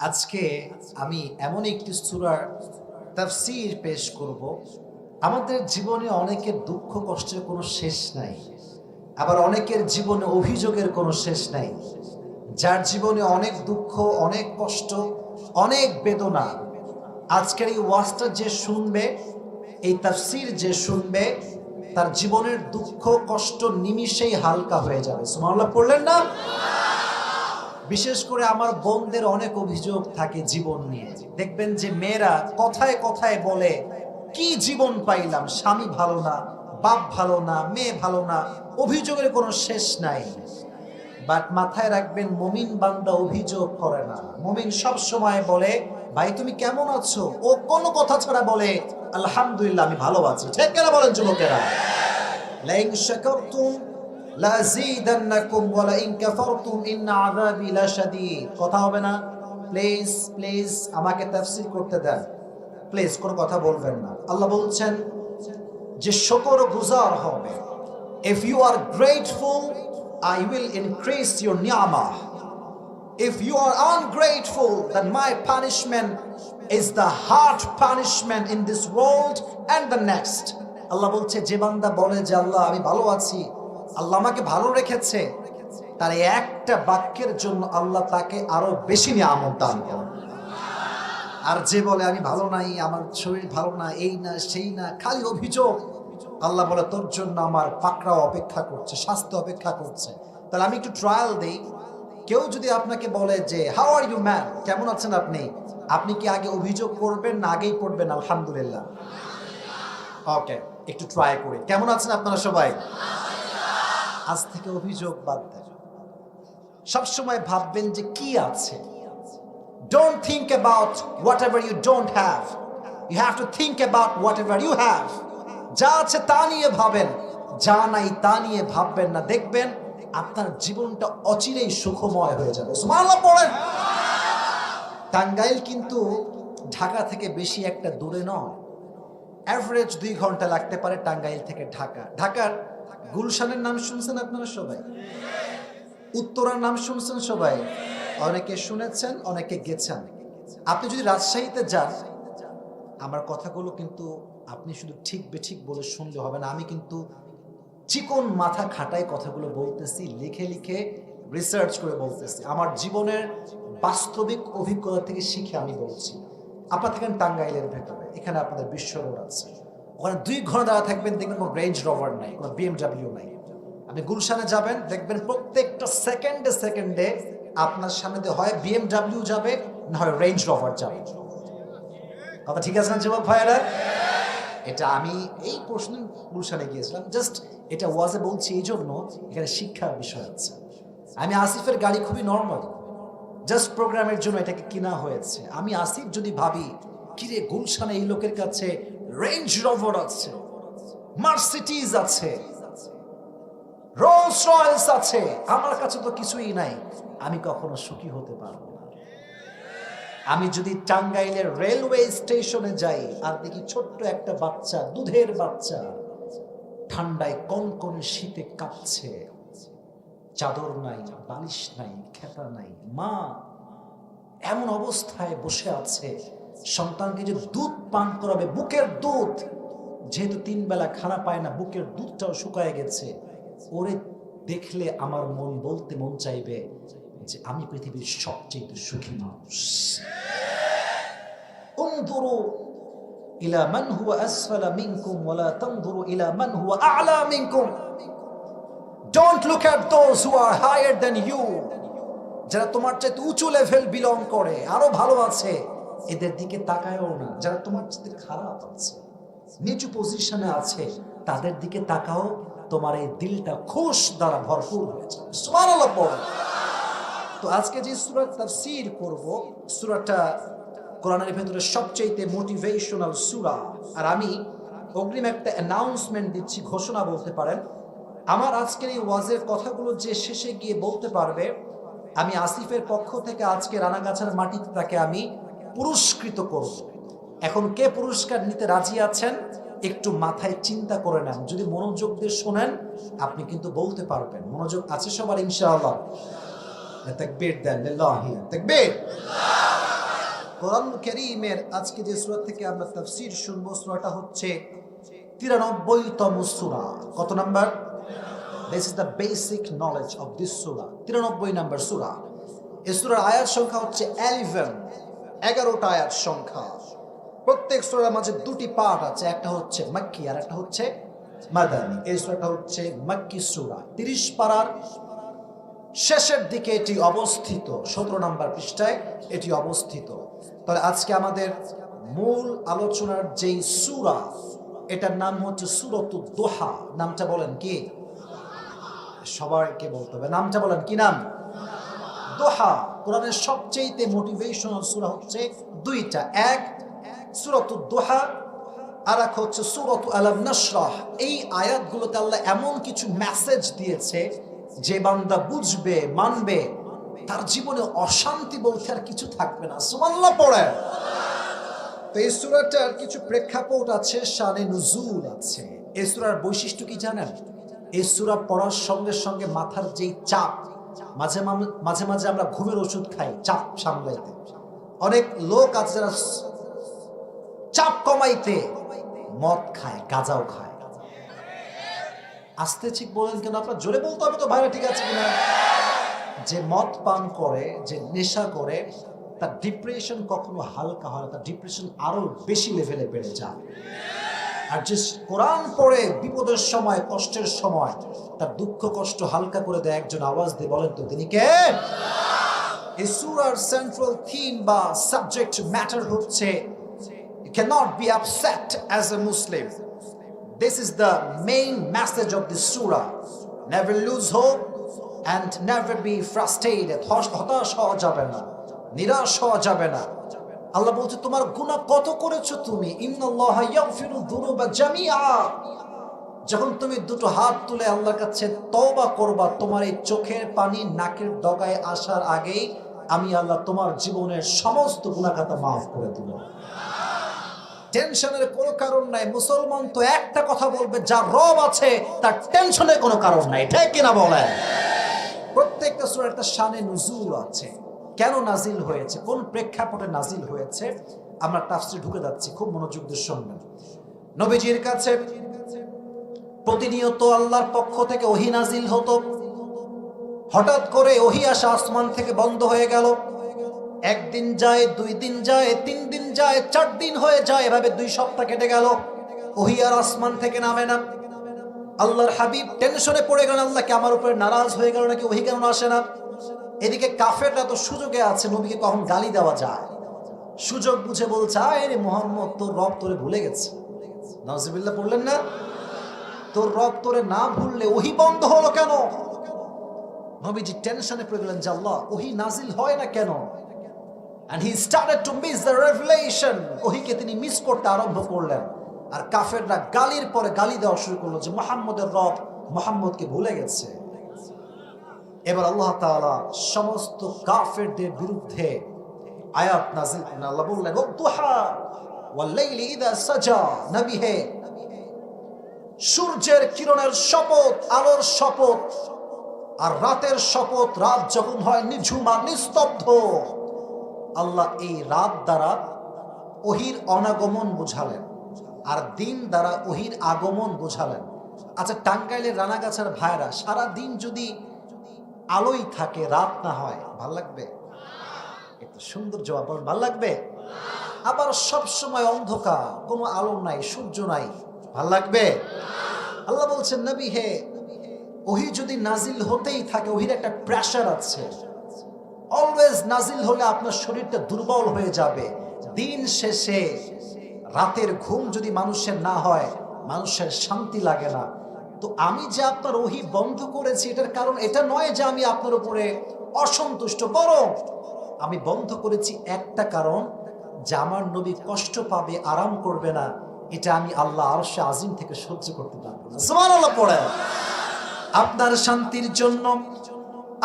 আজকে আমি এমন একটি সূরার তাফসীর পেশ করব। আমাদের জীবনে অনেকের দুঃখ কষ্টের কোনো শেষ নাই, আবার অনেকের জীবনে অভিযোগের কোনো শেষ নাই। যার জীবনে অনেক দুঃখ, অনেক কষ্ট, অনেক বেদনা, আজকের এই ওয়াজটা যে শুনবে, এই তাফসীর যে শুনবে, তার জীবনের দুঃখ, কষ্ট, নিমিষেই হালকা হয়ে যাবে। সুমাল্লাহ পড়লেন না? বিশেষ করে আমার বোনদের অনেক অভিযোগ থাকে জীবন নিয়ে। দেখবেন যে মেয়েরা কথায় কথায় বলে, কি জীবন পাইলাম? স্বামী ভালো না, বাপ ভালো না, মেয়ে ভালো না। অভিযোগের কোনো শেষ নাই। বাট মাথায় রাখবেন, মমিন বান্দা অভিযোগ করে না। মমিন সব সময় বলে, ভাই, তুমি কেমন আছো? ও কোনো কথা ছাড়া বলে, আলহামদুলিল্লাহ, আমি ভালো আছি। ঠিক কেন বলেন যুবকেরা। লাইন শাকারতুম লাযীদান্নাকুম ওয়া লাইন কাফারতুম ইন্না আযাবি লাশাদীদ কথা হবে না? প্লিজ প্লিজ আমাকে তাফসীর করতে দেন। প্লিজ কোনো কথা বলবেন না। আল্লাহ বলছেন যে শুকর গুজার হবে if you are grateful I will increase your নিয়ামাহ If you are ungrateful, then my punishment is the hard punishment in this world and the next. আল্লাহ বলছে যে বান্দা বলে যে আল্লাহ আমি ভালো আছি আল্লাহ আমাকে ভালো রেখেছে, তার একটা বাক্যের জন্য আল্লাহ তাকে আরও বেশি নিয়ামত দান করেন। আর যে বলে, আমি ভালো নাই, আমার শরীর ভালো না, এই না, সেই না, খালি অভিযোগ। আল্লাহ বলে, তোর জন্য আমার পাকড়াও অপেক্ষা করছে, স্বাস্থ্য অপেক্ষা করছে। তাহলে আমি একটু ট্রায়াল দেই। কেউ যদি আপনাকে বলে যে হাউ আর ইউ ম্যান কেমন আছেন আপনি? আপনি কি আগে অভিযোগ করবেন না আগেই পড়বেন? আলহামদুলিল্লাহ। ওকে একটু ট্রাই করি। কেমন আছেন আপনারা সবাই? আজ থেকে অভিযোগ বাদ দেন। সবসময় ভাববেন যে কি আছে। Don't think about whatever you don't have you have to think about whatever you have যা আছে তা নিয়ে ভাবেন। যা নাই তা নিয়ে ভাববেন না। দেখবেন আপনার জীবনটা অচিরেই সুখময় হয়ে যাবে। পড়েন টাঙ্গাইল কিন্তু ঢাকা থেকে বেশি একটা দূরে নয়। অ্যাভারেজ দুই ঘণ্টা লাগতে পারে টাঙ্গাইল থেকে ঢাকা। ঢাকার গুলশানের নাম শুনছেন আপনারা সবাই? উত্তরার নাম শুনছেন সবাই? অনেকে শুনেছেন, অনেকে গেছেন। আপনি যদি রাজশাহীতে যান, আমার কথাগুলো কিন্তু আপনি শুধু ঠিক বেঠিক বলে শুনলে হবে না, আমি কিন্তু চিকন মাথা খাটায় কথাগুলো বলতেছি, লিখে লিখে রিসার্চ করে বলতেছি। আমার জীবনের বাস্তবিক অভিজ্ঞতা থেকে শিখে আমি বলছি। আপনার থাকেন টাঙ্গাইলের ভেতরে, এখানে আপনাদের বিশ্ব রোড আছে। ওখানে দুই ঘণ্টা দাঁড়া থাকবেন, দেখবেন কোনো রেঞ্জ রভার নাই, কোনো বিএমডাব্লিউ নাই। আপনি গুলশানে যাবেন, দেখবেন প্রত্যেকটা সেকেন্ডে সেকেন্ডে আপনার সামনে হয় বিএমডাব্লিউ যাবে, না হয় রেঞ্জ রভার যাবে। কথা ঠিক আছে না যুবক ভাইয়েরা? এটা আমি এই প্রশ্ন গুলশানে গিয়েছিলাম জাস্ট এটা ওয়াজে বলছি এই জন্য এখানে শিক্ষার বিষয় আছে। আমি আসিফের গাড়ি খুবই নর্মাল জাস্ট প্রোগ্রামের জন্য এটাকে কিনা হয়েছে। আমি আসিফ যদি ভাবি, কিরে, গুলশানে এই লোকের কাছে রেঞ্জ রভার আছে মার্সিটিজ আছে রোলস রয়েলস আছে। আমার কাছে তো কিছুই নাই, আমি কখনো সুখী হতে পারব আমি যদি টাঙ্গাইলের রেলওয়ে স্টেশনে যাই, আর দেখি ছোট্ট একটা বাচ্চা, দুধের বাচ্চা, ঠান্ডায় কনকনে শীতে কাঁপছে। চাদর নাই, বালিশ নাই, খেতা নাই, মা এমন অবস্থায় বসে আছে সন্তানকে যে দুধ পান করাবে, বুকের দুধ। যেহেতু তিন বেলা খানা পায় না, বুকের দুধটাও শুকায় গেছে। ওরে দেখলে আমার মন বলতে মন চাইবে যে আমি পৃথিবীর সবচেয়ে সুখী মানুষ। ইলা মান হুয়া আসফালা আ'লা মিনকুম। Don't look at those who are higher than you যারা তোমার চেয়ে উঁচু লেভেল বিলং করে, আরও ভালো আছে। এদের দিকে তাকায়ও না। যারা তোমার চাইতে খারাপ আছে, নিচু পজিশনে আছে, তাদের দিকে তাকাও, তোমার এই দিলটা খুশ দ্বারা ভরপুর হয়ে যাবে। তো আজকে যে সুরাত করব, সুরাটা কোরআনের ভেতরে সবচেয়ে মোটিভেশনাল সুরা। আর আমি অগ্রিম একটা অ্যানাউন্সমেন্ট দিচ্ছি, ঘোষণা বলতে পারেন। আমার আজকের এই ওয়াজের কথাগুলো যে শেষে গিয়ে বলতে পারবে, আমি আসিফের পক্ষ থেকে আজকে রানাগাছার মাটিতে তাকে আমি পুরস্কৃত করব। এখন কে পুরস্কার নিতে রাজি আছেন? একটু মাথায় চিন্তা করে নেন। যদি মনোযোগ দিয়ে শোনেন, আপনি কিন্তু বলতে পারবেন। মনোযোগ আছে সবার, ইনশাআল্লাহ। তাকবীর দেন যে থেকে আমরা হচ্ছে কত is the basic knowledge of this সূরা। তিরানব্বই নাম্বার সূরা। এই সূরার আয়াত সংখ্যা হচ্ছে এলিভেন। এগারোটা আয়াত সংখ্যা। প্রত্যেক সূরার মাঝে দুটি পার্ট আছে, একটা হচ্ছে মাক্কি আর একটা হচ্ছে মাদানি। এই সূরাটা হচ্ছে মাক্কি সুরা। তিরিশ পাড়ার শেষের দিকে এটি অবস্থিত, সতেরো নম্বর পৃষ্ঠায় এটি অবস্থিত। তাহলে আজকে আমাদের মূল আলোচনার যেই সুরা, এটার নাম হচ্ছে সুরত দোহা। নামটা বলেন কি? সবাইকে বলতে হবে। নামটা বলেন কি নাম? দোহা, কোরআনের সবচেয়ে মোটিভেশনাল সুরা হচ্ছে দুইটা। এক, সুরত দোহা, আর এক হচ্ছে সুরত আলম নশরাহ এই আয়াতগুলোতে আল্লাহ এমন কিছু মেসেজ দিয়েছে যে বান্দা বুঝবে, মানবে, তার জীবনে অশান্তি বলতে আর কিছু থাকবে না। সুমাল্লাহ পড়ে। তো এই সুরাটার কিছু প্রেক্ষাপট আছে, শানে নুজুল আছে। এই সুরার বৈশিষ্ট্য কি জানেন? এই সুরা পড়ার সঙ্গে সঙ্গে মাথার যেই চাপ মাঝে মাঝে মাঝে আমরা ঘুমের ওষুধ খাই, চাপ সামলাইতে। অনেক লোক আছে যারা চাপ কমাইতে মদ খায়, গাঁজাও খায়। আস্তে ঠিক বলেন কেন? আপনার জোরে বলতে হবে তো, ভাইরা ঠিক আছে কিনা? যে মদ পান করে, যে নেশা করে, তার ডিপ্রেশন কখনো হালকা হয় না, তার ডিপ্রেশন আরও বেশি লেভেলে বেড়ে যায়। আর যে কোরআন পড়ে বিপদের সময়, কষ্টের সময়, তার দুঃখ, কষ্ট হালকা করে দেয়, একজন আওয়াজ দিয়ে বলেন তো, তিনি কে? এই সেন্ট্রাল থিম বা সাবজেক্ট ম্যাটার হচ্ছে cannot be upset as a Muslim. This is the main message of this surah. Never lose hope and never be frustrated. হতাশ হওয়া যাবে না, নিরাশ হওয়া যাবে না। আল্লাহ বলছে, তোমার গুনাহ কত করেছ তুমি? যখন তুমি দুটো হাত তুলে আল্লাহর কাছে তওবা করবা, তোমার এই চোখের পানি নাকের ডগায় আসার আগেই আমি আল্লাহ তোমার জীবনের সমস্ত গুণাখাতা মাফ করে দেব টেনশনের কোনো কারণ নাই। মুসলমান তো একটা কথা বলবে, যার রব আছে, তার টেনশনের কোনো কারণ নাই। ঠিক কিনা বলে প্রত্যেকটা সুরার একটা শানে নুজুল আছে। কেন নাজিল হয়েছে? কোন প্রেক্ষাপটে নাজিল হয়েছে? আমরা তাফসির ঢুকে যাচ্ছি, খুব মনোযোগ দিয়ে শুনবেন। নবীজির কাছে প্রতিনিয়ত আল্লাহর পক্ষ থেকে ওহি নাজিল হতো। হঠাৎ করে ওহি আসা আসমান থেকে বন্ধ হয়ে গেল। একদিন যায়, দুই দিন যায়, তিন দিন যায়, চার দিন হয়ে যায়, এভাবে দুই সপ্তাহ কেটে গেল। ওহি আর আসমান থেকে নামে না। আল্লাহর হাবিব টেনশনে পড়ে গেলেন আল্লাহকে আমার উপরে নারাজ হয়ে গেল নাকি ওহি কেন আসে না? এদিকে কাফেরটা তো সুযোগে আছে, নবীকে কখন গালি দেওয়া যায়। সুযোগ বুঝে বলছে, আয় রে মোহাম্মদ, তোর রব তোরে ভুলে গেছে। নজিবিল্লা পড়লেন না? তোর রব তোরে না ভুললে ওহি বন্ধ হলো কেন? নবীজি টেনশনে পড়ে গেলেন, যে আল্লাহ, ওহি নাজিল হয় না কেন? And he started to miss the revelation, ওহিকে তিনি মিস করতে আরম্ভ করলেন। আর কাফেররা গালির পরে গালি দেওয়া শুরু করল যে, মোহাম্মদের রব মোহাম্মদকে ভুলে গেছে। এবার আল্লাহ তাআলা সমস্ত কাফেরদের বিরুদ্ধে আয়াত নাজিল আল্লাহ বললেন ওয়াদুহা ওয়াল্লাইলি ইযা সাজা, নবী হে। সূর্যের কিরণের শপথ, আলোর শপথ আর রাতের শপথ, রাত যখন হয় নিঝুম নিস্তব্ধ, আল্লাহ এই রাত দ্বারা ওহির অনাগমন বুঝালেন আর দিন দ্বারা ওহির আগমন বুঝালেন। আচ্ছা টাঙ্গাইলের রানাগাছার ভাইরা সারা দিন যদি আলোই থাকে, রাত না হয়। ভালো লাগবে? একটু সুন্দর জবাব ভালো লাগবে? আবার সব সময় অন্ধকার, কোনো আলো নাই, সূর্য নাই। ভালো লাগবে? আল্লাহ বলছেন, নবী হে, ওহি যদি নাজিল হতেই থাকে, ওহির একটা প্রেশার আছে। অলওয়েজ নাজিল হলে আপনার শরীরটা দুর্বল হয়ে যাবে। দিন শেষে, রাতের ঘুম যদি মানুষের না হয়, মানুষের শান্তি লাগে না। তো আমি যে আপনার ওহি বন্ধ করেছি, এটার কারণ এটা নয় যে আমি আপনার উপরে অসন্তুষ্ট। বরং আমি বন্ধ করেছি একটা কারণ, যে আমার নবী কষ্ট পাবে, আরাম করবে না, এটা আমি আল্লাহ আরশে আজিম থেকে সহ্য করতে পারব পড়ে আপনার শান্তির জন্য,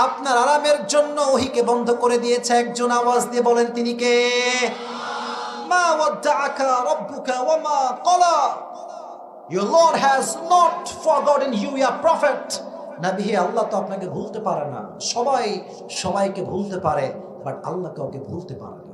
আপনার আরামের জন্য ওহিকে বন্ধ করে দিয়েছে একজন আওয়াজ দিয়ে বলেন, তিনি কে? মা ওয়াদ্দাআকা রাব্বুকা ওয়া মা ক্বালা Your Lord has not forgotten you, your prophet. নবী হে আল্লাহ তো আপনাকে ভুলতে পারে না সবাই সবাইকে ভুলতে পারে বাট আল্লাহ কাউকে ভুলতে পারে না